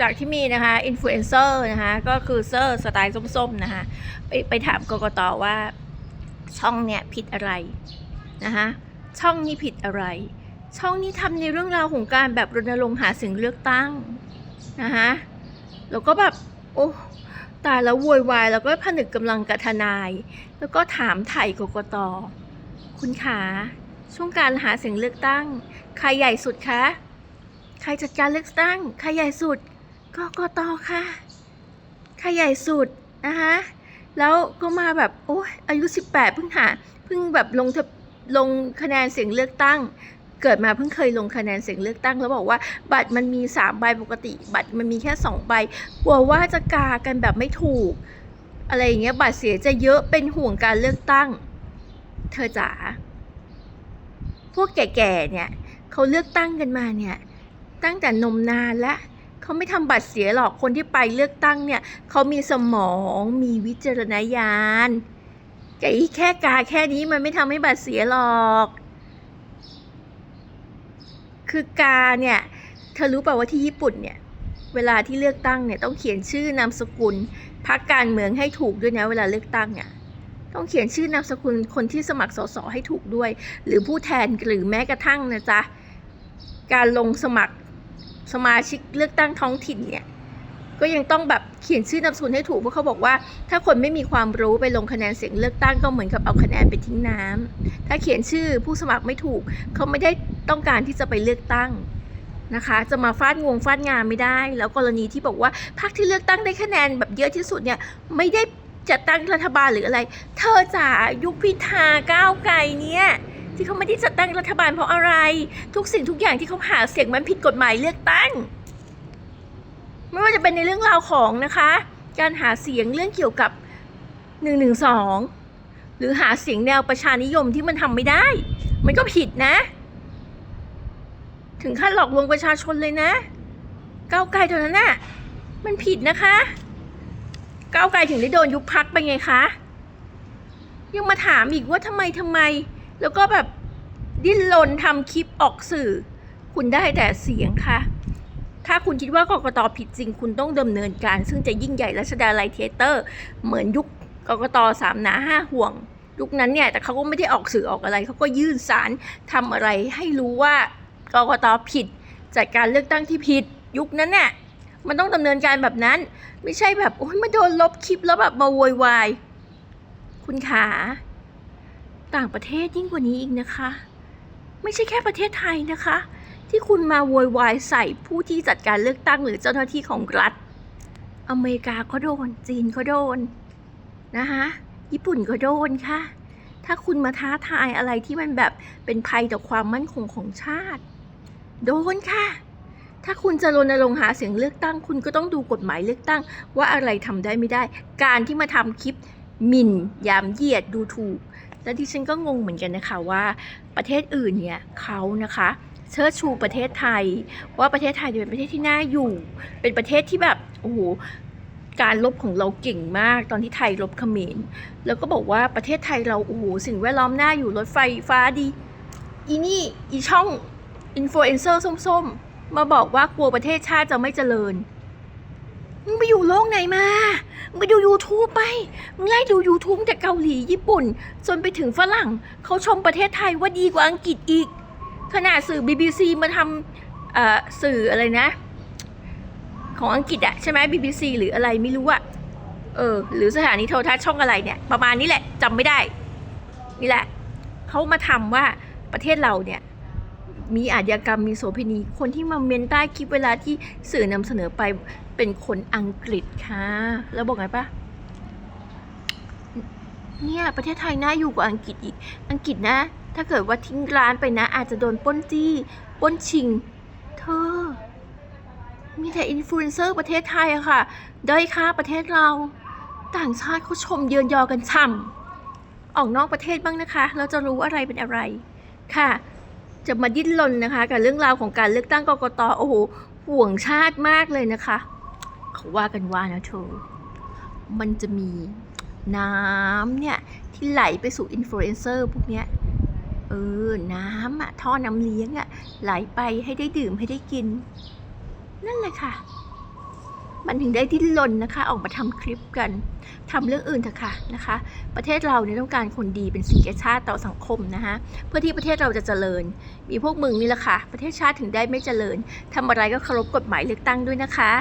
จากที่มีนะคะอินฟลูเอนเซอร์นะคะก็คือเซอร์สไตล์ส้มๆนะคะไปไปถามกกตว่าช่องเนี่ยผิดอะไรนะคะช่องนี้ผิดอะไร ช่องนี้ทำในเรื่องราวของการแบบรณรงค์หาเสียงเลือกตั้งนะคะแล้วก็แบบโอ้ตายแล้วโวยวายแล้วก็ผนึกกำลังกับทนาย แล้วก็ถามไถ่กกตคุณขาช่วงการหาเสียงเลือกตั้ง ใครใหญ่สุดคะ ใครจัดการเลือกตั้ง ใครใหญ่สุด กกตค่ะใครใหญ่สุดนะคะแล้วก็มาแบบโอ้ยอายุ 18 เพิ่งหาเพิ่งแบบลงทะลงคะแนนเสียงเลือกตั้ง เกิดมาเพิ่งเคยลงคะแนนเสียงเลือกตั้ง แล้วบอกว่าบัตรมันมี 3 ใบปกติ บัตรมันมีแค่ 2 ใบกลัวว่าจะกากันแบบไม่ถูก อะไรอย่างเงี้ยบัตรเสียจะเยอะเป็นห่วงการเลือกตั้ง เธอจ๋าพวกแก่ๆเนี่ยเขาเลือกตั้งกันมาเนี่ยตั้งแต่นมนานแล้ว เขาไม่ทำบัตรเสียหรอกคนที่ไปเลือกตั้งเนี่ยเขามีสมองมีวิจารณญาณแกอีแค่กาแค่นี้มันไม่ทำให้บัตรเสียหรอก คือกาเนี่ยเธอรู้เปล่าว่าที่ญี่ปุ่นเนี่ยเวลาที่เลือกตั้งเนี่ยต้องเขียนชื่อนามสกุลพรรคการเมืองให้ถูกด้วยนะเวลาเลือกตั้งเนี่ยต้องเขียนชื่อนามสกุลคนที่สมัครสสให้ถูกด้วย หรือผู้แทนหรือแม้กระทั่งนะจ๊ะการลงสมัคร สมาชิกเลือกตั้งท้องถิ่นเนี่ยก็ยังต้องแบบเขียนชื่อนามสกุลให้ถูกเพราะเขาบอกว่า ถ้าคนไม่มีความรู้ไปลงคะแนนเสียงเลือกตั้งก็เหมือนกับเอาคะแนนไปทิ้งน้ำถ้าเขียนชื่อผู้สมัครไม่ถูก เขาไม่ได้ต้องการที่จะไปเลือกตั้งนะคะ จะมาฟาดงวงฟาดงานไม่ได้ แล้วกรณีที่บอกว่าพรรคที่เลือกตั้งได้คะแนนแบบเยอะที่สุดเนี่ยไม่ได้จัดตั้งรัฐบาลหรืออะไร เธอจ๋ายุคพิธาก้าวไกลเนี่ย ที่เขาไม่ได้จัดตั้งรัฐบาลเพราะอะไร ทุกสิ่งทุกอย่างที่เขาหาเสียงมันผิดกฎหมายเลือกตั้ง ไม่ว่าจะเป็นในเรื่องราวของนะคะ การหาเสียงเรื่องเกี่ยวกับ1นึหรือหาเสียงแนวประชานิยมที่มันทำไม่ได้ มันก็ผิดนะ ถึงขั้นหลอกลวงประชาชนเลยนะ ก้าวไกลตัวนั้นน่ะมันผิดนะคะ ก้าวไกลถึงได้โดนยุบพักไปไงคะ ยังมาถามอีกว่าทำไมทำไม แล้วก็แบบดิ้นรนทำคลิปออกสื่อ คุณได้แต่เสียงค่ะ ถ้าคุณคิดว่ากกตผิดจริง คุณต้องดำเนินการ ซึ่งจะยิ่งใหญ่รัชดาลัยเทเตอร์ เหมือนยุคกกตสามหนาห้าห่วงยุคนั้นเนี่ยแต่เขาก็ไม่ได้ออกสื่อออกอะไร เขาก็ยื่นสารทำอะไรให้รู้ว่ากกตผิด จัดการเลือกตั้งที่ผิด ยุคนั้นเนี่ยมันต้องดำเนินการแบบนั้น ไม่ใช่แบบโอ้ยมาโดนลบคลิปแล้วแบบมาโวยวายคุณขา ต่างประเทศยิ่งกว่านี้อีกนะคะ ไม่ใช่แค่ประเทศไทยนะคะ ที่คุณมาโวยวายใส่ผู้ที่จัดการเลือกตั้งหรือเจ้าหน้าที่ของรัฐ อเมริกาก็โดน จีนก็โดนนะคะญี่ปุ่นก็โดนค่ะ ถ้าคุณมาท้าทายอะไรที่มันแบบเป็นภัยต่อความมั่นคงของชาติ โดนค่ะ ถ้าคุณจะรณรงค์หาเสียงเลือกตั้ง คุณก็ต้องดูกฎหมายเลือกตั้ง ว่าอะไรทำได้ไม่ได้ การที่มาทำคลิปหมิ่นยามเหยียดดูถูก และที่ฉันก็งงเหมือนกันนะคะว่าประเทศอื่นเนี่ยเขานะคะเชิดชูประเทศไทย ว่าประเทศไทยเนี่ยเป็นประเทศที่น่าอยู่ เป็นประเทศที่แบบโอ้โหการลบของเราเก่งมากตอนที่ไทยลบเขมรแล้วก็บอกว่าประเทศไทยเราโอ้โหสิ่งแวดล้อมน่าอยู่รถไฟฟ้าดี อีนี่อีช่องอินฟลูเอนเซอร์ส้มๆ มาบอกว่ากลัวประเทศชาติจะไม่เจริญมึงไปอยู่โลกไหนมา มึงไปดู YouTube ไปมึงไล่ดู YouTube จากเกาหลีญี่ปุ่น จนไปถึงฝรั่ง เขาชมประเทศไทยว่าดีกว่าอังกฤษอีก ขนาดสื่อ BBC มาทำสื่ออะไรนะ ของอังกฤษอะใช่ไหม BBC หรืออะไรไม่รู้อะเออ หรือสถานีโทรทัศน์ช่องอะไรเนี่ย ประมาณนี้แหละจำไม่ได้ นี่แหละ เขามาทำว่าประเทศเราเนี่ยมีอาชญากรรมมีโสเภณี คนที่มาเมนใต้คลิปเวลาที่สื่อนำเสนอไป เป็นคนอังกฤษค่ะ แล้วบอกไงปะเนี่ยประเทศไทยน่าอยู่กว่าอังกฤษอีก อังกฤษนะ ถ้าเกิดว่าทิ้งร้านไปนะ อาจจะโดนป้นจี้ป้นชิง เธอ มีแต่อินฟลูเอนเซอร์ประเทศไทยอะค่ะด้อยค่าประเทศเรา ต่างชาติเขาชมเยือนยอกันช่ำออกนอกประเทศบ้างนะคะ เราจะรู้อะไรเป็นอะไรค่ะ จะมาดิ้นรนนะคะ กับเรื่องราวของการเลือกตั้งกกตโอ้โหห่วงชาติมากเลยนะคะ เขาว่ากันว่านะเธอ มันจะมีน้ำเนี่ย ที่ไหลไปสู่อินฟลูเอนเซอร์พวกเนี้ยเออ น้ำอะท่อน้ำเลี้ยงอะไหลไปให้ได้ดื่มให้ได้กิน นั่นแหละค่ะ มันถึงได้ดิ้นรนนะคะ ออกมาทำคลิปกันทำเรื่องอื่นเถอะค่ะนะคะ ประเทศเราเนี่ยต้องการคนดีเป็นสีแก่ชาติต่อสังคมนะคะเพื่อที่ประเทศเราจะเจริญ มีพวกมึงนี่แหละค่ะ ประเทศชาติถึงได้ไม่เจริญทำอะไรก็เคารพกฎหมายเลือกตั้งด้วยนะคะ